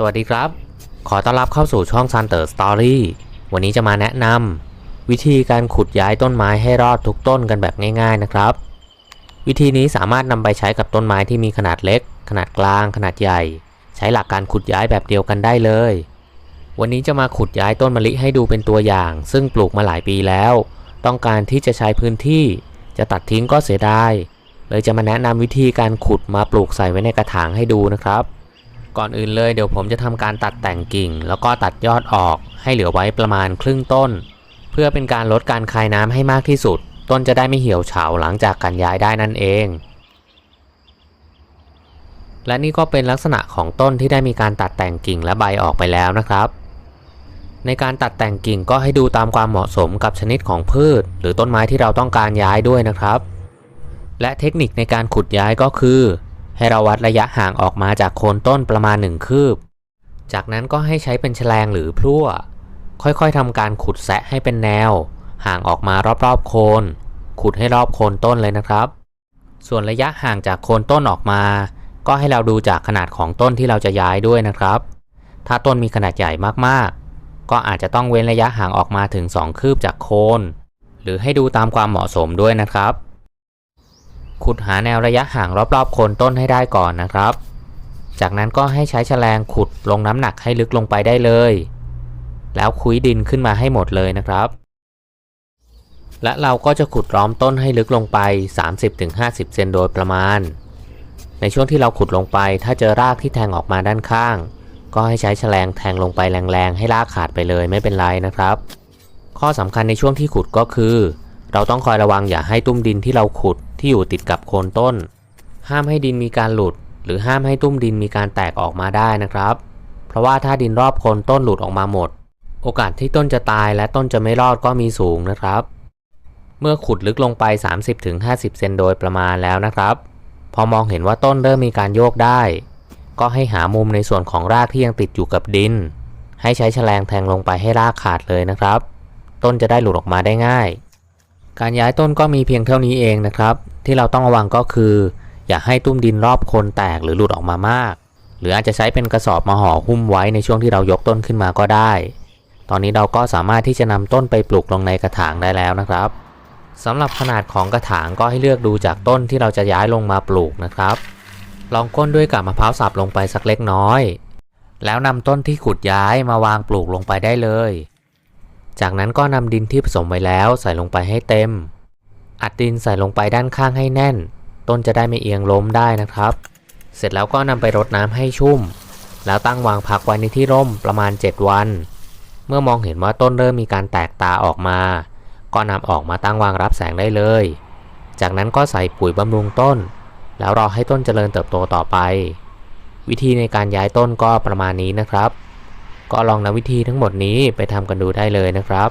สวัสดีครับ ขอต้อนรับเข้าสู่ช่อง Sunter Story วันนี้จะมาแนะนำวิธีการขุดย้ายต้นไม้ให้รอดทุกต้นกันแบบง่าย ๆนะครับ วิธีนี้สามารถนำไปใช้กับต้นไม้ที่มีขนาดเล็ก ขนาดกลาง ขนาดใหญ่ ใช้หลักการขุดย้ายแบบเดียวกันได้เลย วันนี้จะมาขุดย้ายต้นมะลิให้ดูเป็นตัวอย่าง ซึ่งปลูกมาหลายปีแล้ว ต้องการที่จะใช้พื้นที่ จะตัดทิ้งก็เสียดายเลยจะมาแนะนำวิธีการขุดมาปลูกใส่ไว้ในกระถางให้ดูนะครับ ก่อนอื่นเลยเดี๋ยวผมจะทำการตัดแต่งกิ่ง แล้วก็ตัดยอดออกให้เหลือไว้ประมาณครึ่งต้น เพื่อเป็นการลดการคายน้ำให้มากที่สุด ต้นจะได้ไม่เหี่ยวเฉาหลังจากการย้ายได้นั่นเอง และนี่ก็เป็นลักษณะของต้นที่ได้มีการตัดแต่งกิ่งและใบออกไปแล้วนะครับ ในการตัดแต่งกิ่งก็ให้ดูตามความเหมาะสมกับชนิดของพืช หรือต้นไม้ที่เราต้องการย้ายด้วยนะครับ และเทคนิคในการขุดย้ายก็คือ ให้เราวัดระยะห่างออกมาจากโคนต้นประมาณ 1 คืบ จากนั้นก็ให้ใช้เป็นแฉลงหรือพลั่ว ค่อยๆทำการขุดแซะให้เป็นแนว ห่างออกมารอบๆโคน ขุดให้รอบโคนต้นเลยนะครับ ส่วนระยะห่างจากโคนต้นออกมา ก็ให้เราดูจากขนาดของต้นที่เราจะย้ายด้วยนะครับ ถ้าต้นมีขนาดใหญ่มากๆ ก็อาจจะต้องเว้นระยะห่างออกมาถึง 2 คืบจากโคน หรือให้ดูตามความเหมาะสมด้วยนะครับ ขุดหาแนวระยะห่างรอบๆโคนต้นให้ได้ก่อนนะครับ จากนั้นก็ให้ใช้แฉลงขุดลงน้ำหนักให้ลึกลงไปได้เลย แล้วคุยดินขึ้นมาให้หมดเลยนะครับ และเราก็จะขุดล้อมต้นให้ลึกลงไป 30-50 เซนโดยประมาณ ในช่วงที่เราขุดลงไป ถ้าเจอรากที่แทงออกมาด้านข้าง ก็ให้ใช้แฉลงแทงลงไปแรงๆ ให้รากขาดไปเลยไม่เป็นไรนะครับ ข้อสำคัญในช่วงที่ขุดก็คือ เราต้องคอยระวังอย่าให้ตุ้มดินที่เราขุด ที่อยู่ติดกับโคนต้น ห้ามให้ดินมีการหลุด หรือห้ามให้ตุ้มดินมีการแตกออกมาได้นะครับ เพราะว่าถ้าดินรอบโคนต้นหลุดออกมาหมด โอกาสที่ต้นจะตายและต้นจะไม่รอดก็มีสูงนะครับ เมื่อขุดลึกลงไป 30-50 เซนโดยประมาณแล้วนะครับ พอมองเห็นว่าต้นเริ่มมีการโยกได้ ก็ให้หามุมในส่วนของรากที่ยังติดอยู่กับดิน ให้ใช้แฉลงแทงลงไปให้รากขาดเลยนะครับ ต้นจะได้หลุดออกมาได้ง่าย การย้ายต้นก็มีเพียงเท่านี้เองนะครับ ที่เราต้องระวังก็คือ อย่าให้ตุ้มดินรอบโคนแตกหรือหลุดออกมามาก หรืออาจจะใช้เป็นกระสอบมาห่อหุ้มไว้ในช่วงที่เรายกต้นขึ้นมาก็ได้ ตอนนี้เราก็สามารถที่จะนำต้นไปปลูกลงในกระถางได้แล้วนะครับสำหรับขนาดของกระถางก็ให้เลือกดูจากต้นที่เราจะย้ายลงมาปลูกนะครับ ลองก้นด้วยกับมะพร้าวสับลงไปสักเล็กน้อย แล้วนำต้นที่ขุดย้ายมาวางปลูกลงไปได้เลย จากนั้นก็นำดินที่ผสมไว้แล้วใส่ลงไปให้เต็ม อัดดินใส่ลงไปด้านข้างให้แน่น ต้นจะได้ไม่เอียงล้มได้นะครับ เสร็จแล้วก็นำไปรดน้ำให้ชุ่ม แล้วตั้งวางพักไว้ในที่ร่มประมาณ 7 วัน เมื่อมองเห็นว่าต้นเริ่มมีการแตกตาออกมา ก็นำออกมาตั้งวางรับแสงได้เลย จากนั้นก็ใส่ปุ๋ยบำรุงต้น แล้วรอให้ต้นเจริญเติบโตต่อไป วิธีในการย้ายต้นก็ประมาณนี้นะครับ ก็ลองนำวิธีทั้งหมดนี้ไปทำกันดูได้เลยนะครับ